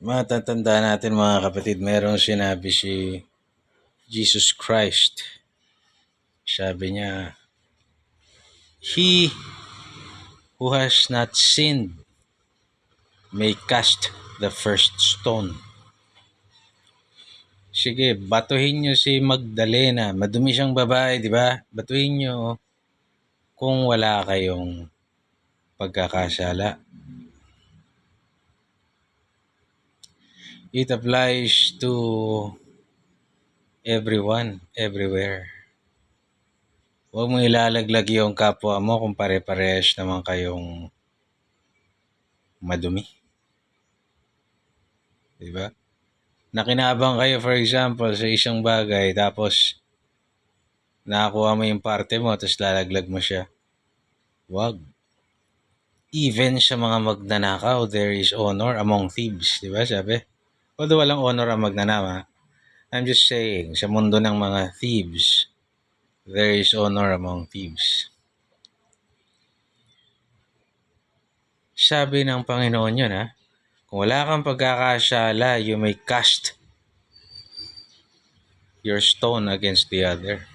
Matatanda natin mga kapatid, merong sinabi si Jesus Christ. Sabi niya, He who has not sinned may cast the first stone. Sige, batuhin niyo si Magdalena. Madumi siyang babae, di ba? Batuhin niyo kung wala kayong pagkakasala. It applies to everyone, everywhere. Huwag mo ilalaglag yung kapwa mo kung pare-parehas naman kayong madumi. Di ba? Nakinabang kayo, for example, sa isang bagay, tapos nakakuha mo yung parte mo, tapos lalaglag mo siya. Huwag. Even sa mga magnanakaw, there is honor among thieves. Di ba? Sabi? Although walang honor ang magnanama, I'm just saying, sa mundo ng mga thieves, there is honor among thieves. Sabi ng Panginoon yun, ha? Kung wala kang pagkakasala, you may cast your stone against the other.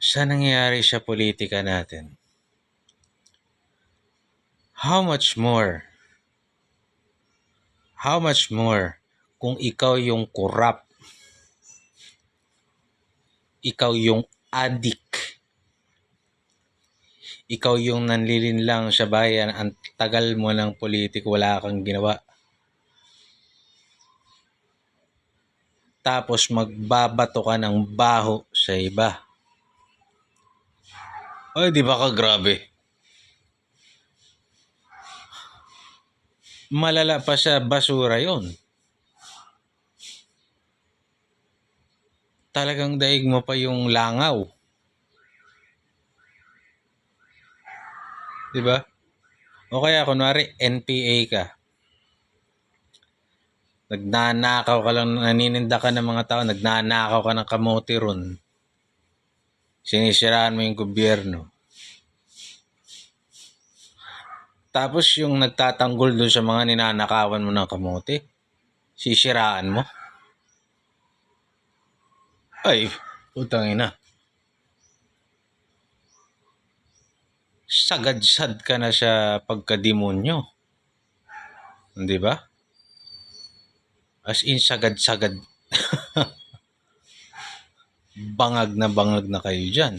Sa nangyayari sa politika natin, how much more How much more kung ikaw yung corrupt, ikaw yung addict, ikaw yung nanlilinlang sa bayan, ang tagal mo ng politiko, wala kang ginawa. Tapos magbabato ka ng baho sa iba. Ay, di ba ka grabe? Malala pa sa basura yon. Talagang daig mo pa yung langaw. Di ba? O kaya kunwari NPA ka. Nagnanakaw ka lang, nanininda ka ng mga tao, nagnanakaw ka ng kamote ron. Sinisiraan mo yung gobyerno. Tapos yung nagtatanggol dun sa mga ninanakawan mo ng kamote, sisiraan mo. Ay, utang ina. Sagad-sad ka na sa pagkademonyo. Di ba? As in, sagad-sagad. bangag na bangag na kayo dyan.